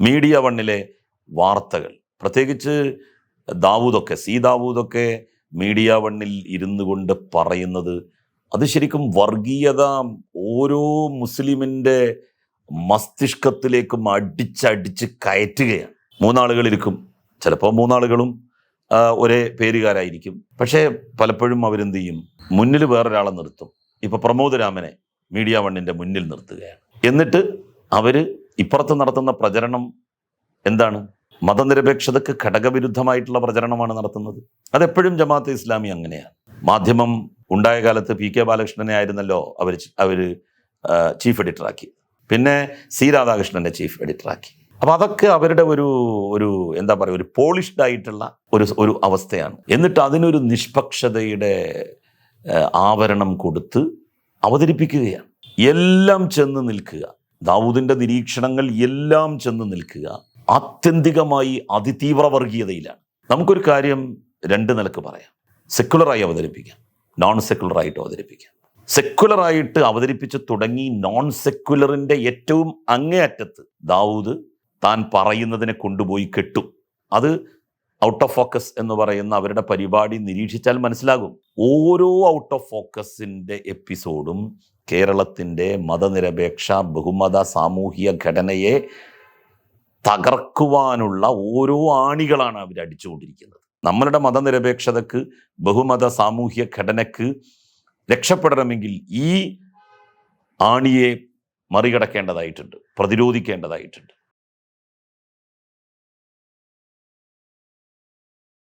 Media വണ്ണിലെ വാർത്തകൾ. പ്രത്യേകിച്ച് ദാവൂദൊക്കെ സി ദാവൂദൊക്കെ മീഡിയ വണ്ണിൽ ഇരുന്നു കൊണ്ട് പറയുന്നത് അത് ശരിക്കും വർഗീയത ഓരോ മുസ്ലിമിന്റെ മസ്തിഷ്കത്തിലേക്കും അടിച്ചടിച്ച് കയറ്റുകയാണ്. മൂന്നാളുകളിരിക്കും. ചിലപ്പോൾ മൂന്നാളുകളും ഒരേ പേരുകാരായിരിക്കും. പക്ഷേ പലപ്പോഴും അവരെന്ത് ചെയ്യും മുന്നിൽ വേറൊരാളെ നിർത്തും. ഇപ്പോൾ പ്രമോദ് രാമനെ മീഡിയ വണ്ണിന്റെ മുന്നിൽ നിർത്തുകയാണ്. എന്നിട്ട് അവർ ഇപ്പുറത്ത് നടത്തുന്ന പ്രചരണം എന്താണ്? മതനിരപേക്ഷതക്ക് ഘടകവിരുദ്ധമായിട്ടുള്ള പ്രചരണമാണ് നടത്തുന്നത്. അതെപ്പോഴും ജമാഅത്ത് ഇസ്ലാമി അങ്ങനെയാണ്. മാധ്യമം ഉണ്ടായ കാലത്ത് പി കെ ബാലകൃഷ്ണനെ ആയിരുന്നല്ലോ അവർ അവർ ചീഫ് എഡിറ്ററാക്കി പിന്നെ സി രാധാകൃഷ്ണനെ ചീഫ് എഡിറ്ററാക്കി അപ്പോൾ അതൊക്കെ അവരുടെ ഒരു ഒരു എന്താ പറയുക ഒരു പോളിഷ്ഡ് ആയിട്ടുള്ള ഒരു ഒരു അവസ്ഥയാണ്. എന്നിട്ട് അതിനൊരു നിഷ്പക്ഷതയുടെ ആവരണം കൊടുത്ത് അവതരിപ്പിക്കുകയാണ്. എല്ലാം ചെന്ന് നിൽക്കുക. ദാവൂദിന്റെ നിരീക്ഷണങ്ങൾ എല്ലാം ചെന്ന് നിൽക്കുക ആത്യന്തികമായി അതിതീവ്ര വർഗീയതയിലാണ്. നമുക്കൊരു കാര്യം രണ്ട് നിലയ്ക്ക് പറയാം. സെക്കുലറായി അവതരിപ്പിക്കാം. നോൺ സെക്കുലറായിട്ട് അവതരിപ്പിക്കാം. സെക്കുലറായിട്ട് അവതരിപ്പിച്ച് തുടങ്ങി നോൺ സെക്കുലറിന്റെ ഏറ്റവും അങ്ങേയറ്റത്ത് ദാവൂദ് താൻ പറയുന്നതിനെ കൊണ്ടുപോയി കെട്ടും. അത് ഔട്ട് ഓഫ് ഫോക്കസ് എന്ന് പറയുന്ന അവരുടെ പരിപാടി നിരീക്ഷിച്ചാൽ മനസ്സിലാകും. ഓരോ ഔട്ട് ഓഫ് ഫോക്കസിന്റെ എപ്പിസോഡും കേരളത്തിന്റെ മതനിരപേക്ഷ ബഹുമത സാമൂഹിക ഘടനയെ തകർക്കുവാനുള്ള ഓരോ ആണികളാണ് അവർ അടിച്ചുകൊണ്ടിരിക്കുന്നത്. നമ്മളുടെ മതനിരപേക്ഷതക്ക് ബഹുമത സാമൂഹിക ഘടനക്ക് രക്ഷപ്പെടണമെങ്കിൽ ഈ ആണിയെ മറികടക്കേണ്ടതായിട്ടുണ്ട് പ്രതിരോധിക്കേണ്ടതായിട്ടുണ്ട്.